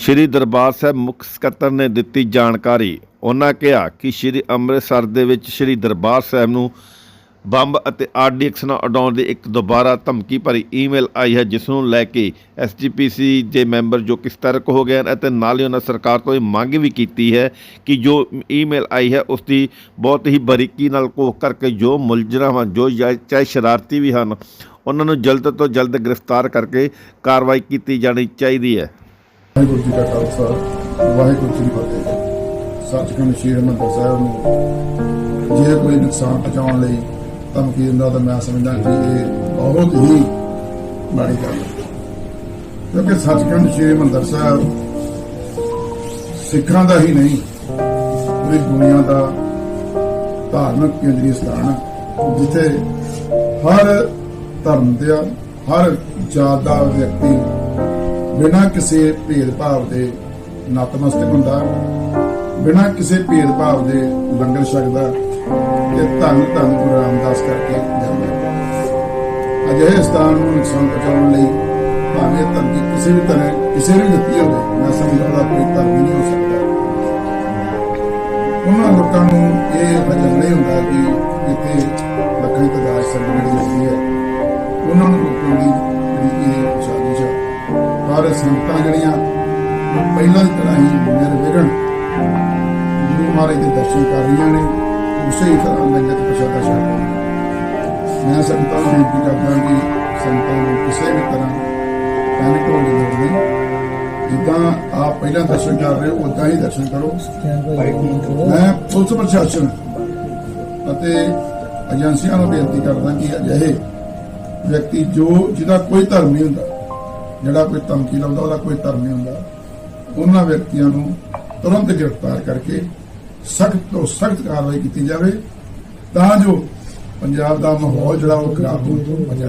ਸ਼੍ਰੀ ਦਰਬਾਰ ਸਾਹਿਬ ਮੁੱਖ ਸਕੱਤਰ ਨੇ ਦਿੱਤੀ ਜਾਣਕਾਰੀ। ਉਹਨਾਂ ਕਿਹਾ ਕਿ ਸ਼੍ਰੀ ਅੰਮ੍ਰਿਤਸਰ ਦੇ ਵਿੱਚ ਸ਼੍ਰੀ ਦਰਬਾਰ ਸਾਹਿਬ ਨੂੰ ਬੰਬ ਅਤੇ ਆਰਡੀਐਕਸ ਨਾਲ ਉਡਾਉਣ ਦੀ ਇੱਕ ਦੁਬਾਰਾ ਧਮਕੀ ਭਰੀ ਈਮੇਲ ਆਈ ਹੈ, ਜਿਸ ਨੂੰ ਲੈ ਕੇ ਐਸਜੀਪੀਸੀ ਦੇ ਮੈਂਬਰ ਜੋ ਕਿ ਸਤਰਕ ਹੋ ਗਏ ਹਨ ਅਤੇ ਨਾਲ ਹੀ ਉਹਨਾਂ ਸਰਕਾਰ ਤੋਂ ਇਹ ਮੰਗ ਵੀ ਕੀਤੀ ਹੈ ਕਿ ਜੋ ਈਮੇਲ ਆਈ ਹੈ, ਉਸ ਦੀ ਬਹੁਤ ਹੀ ਬਰੀਕੀ ਨਾਲ ਕੋਖ ਕਰਕੇ ਜੋ ਮੁਲਜ਼ਮ ਹਨ ਜੋ ਚਾਹੇ ਸ਼ਰਾਰਤੀ ਵੀ ਹਨ, ਉਹਨਾਂ ਨੂੰ ਜਲਦ ਤੋਂ ਜਲਦ ਗ੍ਰਿਫਤਾਰ ਕਰਕੇ ਕਾਰਵਾਈ ਕੀਤੀ ਜਾਣੀ ਚਾਹੀਦੀ ਹੈ। ਵਾਹਿਗੁਰੂ ਜੀ ਕਾ ਖਾਲਸਾ, ਵਾਹਿਗੁਰੂ ਜੀ ਕੀ ਫਤਿਹ। ਸੱਚਖੰਡ ਸ਼੍ਰੀ ਹਰਿਮੰਦਰ ਸਾਹਿਬ ਨੂੰ ਜੇ ਕੋਈ ਨੁਕਸਾਨ ਪਹੁੰਚਾਉਣ ਲਈ ਧਮਕੀ ਦਿੰਦਾ ਤਾਂ ਮੈਂ ਸਮਝਦਾ ਕਿ ਇਹ ਬਹੁਤ ਹੀ ਮਾੜੀ ਗੱਲ ਹੈ। ਕਿਉਂਕਿ ਸੱਚਖੰਡ ਸ਼੍ਰੀ ਹਰਿਮੰਦਰ ਸਾਹਿਬ ਸਿੱਖਾਂ ਦਾ ਹੀ ਨਹੀਂ, ਪੂਰੀ ਦੁਨੀਆ ਦਾ ਧਾਰਮਿਕ ਕੇਂਦਰੀ ਸਥਾਨ ਹੈ, ਜਿੱਥੇ ਹਰ ਧਰਮ ਦਾ ਹਰ ਜਾਤ ਦਾ ਵਿਅਕਤੀ ਬਿਨਾਂ ਕਿਸੇ ਭੇਦਭਾਵ ਦੇ ਨਤਮਸਤਕ ਹੁੰਦਾ, ਬਿਨਾਂ ਕਿਸੇ ਭੇਦਭਾਵ ਦੇ ਲੰਗਰ ਛਕਦਾ ਤੇ ਧੰਨ ਧੰਨ ਗੁਰੂ ਰਾਮਦਾਸ ਕਰਕੇ ਜਾਂਦਾ ਅਜਿਹੇ ਸਥਾਨ ਨੂੰ ਨੁਕਸਾਨ ਪਹੁੰਚਾਉਣ ਲਈ ਭਾਵੇਂ ਧਰਤੀ ਕਿਸੇ ਵੀ ਤਰ੍ਹਾਂ, ਕਿਸੇ ਵੀ ਦਿੱਤੀ ਹੋਵੇ, ਮੈਂ ਸਮਝਦਾ ਕੋਈ ਧਰਮ ਨਹੀਂ ਹੋ ਸਕਦਾ। ਉਹਨਾਂ ਲੋਕਾਂ ਨੂੰ ਇਹ ਵਜਨ ਨਹੀਂ ਹੁੰਦਾ ਕਿ ਇੱਥੇ ਲੱਖਾਂ ਦੀ ਤਦਾਦ ਸੰਗਤ ਜਿਹੜੀ ਹੈ। ਉਹਨਾਂ ਨੂੰ ਪਰ ਸੰਗਤਾਂ ਜਿਹੜੀਆਂ ਉਹ ਪਹਿਲਾਂ ਦੀ ਤਰ੍ਹਾਂ ਹੀ ਨਿਰਵਿਘਨ ਗੁਰੂ ਮਹਾਰਾਜ ਦੇ ਦਰਸ਼ਨ ਕਰ ਰਹੀਆਂ ਨੇ। ਉਸੇ ਤਰ੍ਹਾਂ ਲੰਗਰ ਪ੍ਰਸ਼ਾਦਾ ਛਕ ਮੈਂ ਸੰਗਤਾਂ ਨੂੰ ਬੇਨਤੀ ਕਰਦਾ ਕਿ ਸੰਗਤਾਂ ਨੂੰ ਕਿਸੇ ਵੀ ਤਰ੍ਹਾਂ ਪੈਨਿਕ ਹੋਣ ਦੀ ਲੋੜ ਨਹੀਂ। ਜਿੱਦਾਂ ਆਪ ਪਹਿਲਾਂ ਦਰਸ਼ਨ ਕਰ ਰਹੇ ਹੋ ਉਦਾਂ ਹੀ ਦਰਸ਼ਨ ਕਰੋ। ਮੈਂ ਪੁਲਿਸ ਪ੍ਰਸ਼ਾਸਨ ਅਤੇ ਏਜੰਸੀਆਂ ਨੂੰ ਬੇਨਤੀ ਕਰਦਾ ਕਿ ਅਜਿਹੇ ਵਿਅਕਤੀ ਜੋ ਜਿਹਦਾ ਕੋਈ ਧਰਮ ਨਹੀਂ ਹੁੰਦਾ ਜਿਹੜਾ ਕੋਈ ਧਮਕੀ ਲਾਉਂਦਾ, ਉਹਦਾ ਕੋਈ ਧਰਮ ਨਹੀਂ ਹੁੰਦਾ। ਉਹਨਾਂ ਵਿਅਕਤੀਆਂ ਨੂੰ ਤੁਰੰਤ ਗ੍ਰਿਫਤਾਰ ਕਰਕੇ ਸਖਤ ਤੋਂ ਸਖਤ ਕਾਰਵਾਈ ਕੀਤੀ ਜਾਵੇ, ਤਾਂ ਜੋ ਪੰਜਾਬ ਦਾ ਮਾਹੌਲ ਜਿਹੜਾ ਉਹ ਖਰਾਬ ਹੋ ਤੋਂ ਬਚਿਆ